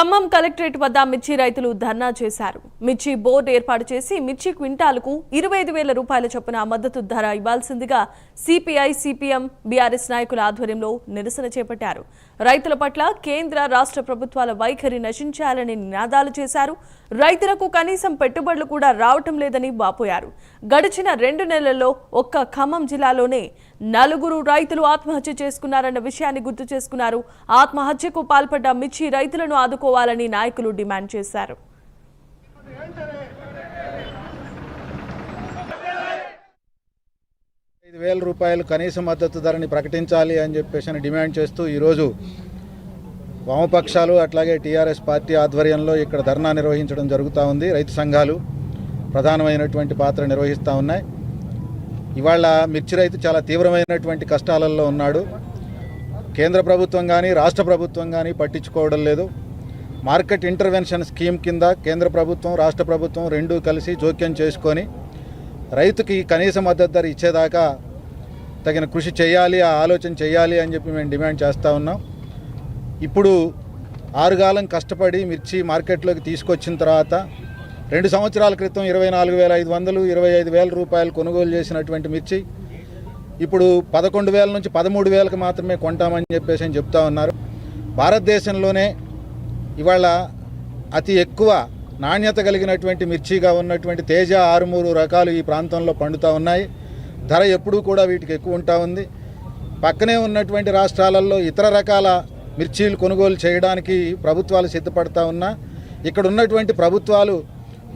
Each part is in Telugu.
ఖమ్మం కలెక్టరేట్ వద్ద మిర్చి రైతులు ధర్నా చేశారు. మిర్చి బోర్డు ఏర్పాటు చేసి మిర్చి క్వింటాలకు ఇరవై ఐదు వేల రూపాయల చొప్పున మద్దతు ధర ఇవ్వాల్సిందిగా సిపిఐ సిపిఎం బీఆర్ఎస్ నాయకుల ఆధ్వర్యంలో నిరసన చేపట్టారు. రైతుల పట్ల కేంద్ర రాష్ట్ర ప్రభుత్వాల వైఖరి నశించాలని నినాదాలు చేశారు. రైతులకు కనీసం పెట్టుబడులు కూడా రావటం లేదని వాపోయారు. గడిచిన రెండు నెలల్లో ఒక్క ఖమ్మం జిల్లాలోనే నలుగురు రైతులు ఆత్మహత్య చేసుకున్నారన్న విషయాన్ని గుర్తు చేసుకున్నారు. ఆత్మహత్యకు పాల్పడ్డ మిర్చి రైతులను తీసుకోవాలని నాయకులు డిమాండ్ చేశారు. ఐదు వేల రూపాయలు కనీస మద్దతు ధరని ప్రకటించాలి అని చెప్పేసి అని డిమాండ్ చేస్తూ ఈరోజు వామపక్షాలు అట్లాగే టీఆర్ఎస్ పార్టీ ఆధ్వర్యంలో ఇక్కడ ధర్నా నిర్వహించడం జరుగుతూ ఉంది. రైతు సంఘాలు ప్రధానమైనటువంటి పాత్ర నిర్వహిస్తూ ఉన్నాయి. ఇవాళ మిర్చి రైతు చాలా తీవ్రమైనటువంటి కష్టాలలో ఉన్నాడు. కేంద్ర ప్రభుత్వం కానీ రాష్ట్ర ప్రభుత్వం కానీ పట్టించుకోవడం లేదు. మార్కెట్ ఇంటర్వెన్షన్ స్కీమ్ కింద కేంద్ర ప్రభుత్వం రాష్ట్ర ప్రభుత్వం రెండూ కలిసి జోక్యం చేసుకొని రైతుకి కనీస మద్దతు ధర ఇచ్చేదాకా తగిన కృషి చేయాలి ఆ ఆలోచన చేయాలి అని చెప్పి మేము డిమాండ్ చేస్తూ ఉన్నాం. ఇప్పుడు ఆరుగాలం కష్టపడి మిర్చి మార్కెట్లోకి తీసుకొచ్చిన తర్వాత రెండు సంవత్సరాల క్రితం ఇరవై నాలుగు వేల ఐదు వందలు ఇరవై ఐదు వేల రూపాయలు కొనుగోలు చేసినటువంటి మిర్చి ఇప్పుడు పదకొండు వేల నుంచి పదమూడు వేలకు మాత్రమే కొంటామని చెప్పేసి అని చెప్తా ఉన్నారు. భారతదేశంలోనే ఇవాళ అతి ఎక్కువ నాణ్యత కలిగినటువంటి మిర్చిగా ఉన్నటువంటి తేజ ఆరుమూరు రకాలు ఈ ప్రాంతంలో పండుతూ ఉన్నాయి. ధర ఎప్పుడూ కూడా వీటికి ఎక్కువ ఉంటా ఉంది. పక్కనే ఉన్నటువంటి రాష్ట్రాలలో ఇతర రకాల మిర్చీలు కొనుగోలు చేయడానికి ప్రభుత్వాలు సిద్ధపడతా ఉన్నా ఇక్కడ ఉన్నటువంటి ప్రభుత్వాలు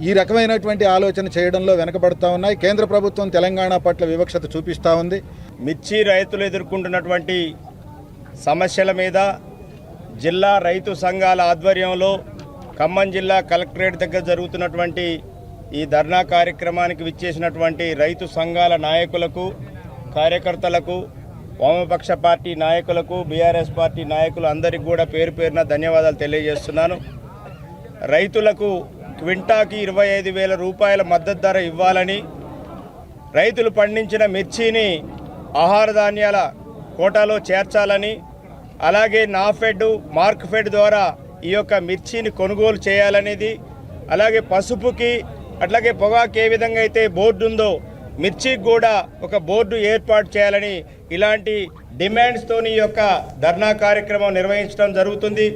ఈ రకమైనటువంటి ఆలోచన చేయడంలో వెనకబడతా ఉన్నాయి. కేంద్ర ప్రభుత్వం తెలంగాణ పట్ల వివక్షత చూపిస్తూ ఉంది. మిర్చి రైతులు ఎదుర్కొంటున్నటువంటి సమస్యల మీద జిల్లా రైతు సంఘాల ఆధ్వర్యంలో ఖమ్మం జిల్లా కలెక్టరేట్ దగ్గర జరుగుతున్నటువంటి ఈ ధర్నా కార్యక్రమానికి విచ్చేసినటువంటి రైతు సంఘాల నాయకులకు కార్యకర్తలకు వామపక్ష పార్టీ నాయకులకు బీఆర్ఎస్ పార్టీ నాయకులు అందరికీ కూడా పేరు పేరున ధన్యవాదాలు తెలియజేస్తున్నాను. రైతులకు క్వింటాకి ఇరవై ఐదు వేల రూపాయల మద్దతు ధర ఇవ్వాలని రైతులు పండించిన మిర్చిని ఆహార ధాన్యాల కోటాలో చేర్చాలని అలాగే నాఫెడ్ మార్క్ ఫెడ్ ద్వారా ఈ యొక్క మిర్చిని కొనుగోలు చేయాలనేది అలాగే పసుపుకి అట్లాగే పొగాకు ఏ విధంగా అయితే బోర్డు ఉందో మిర్చికి కూడా ఒక బోర్డు ఏర్పాటు చేయాలని ఇలాంటి డిమాండ్స్తోని ఈ యొక్క ధర్నా కార్యక్రమం నిర్వహించడం జరుగుతుంది.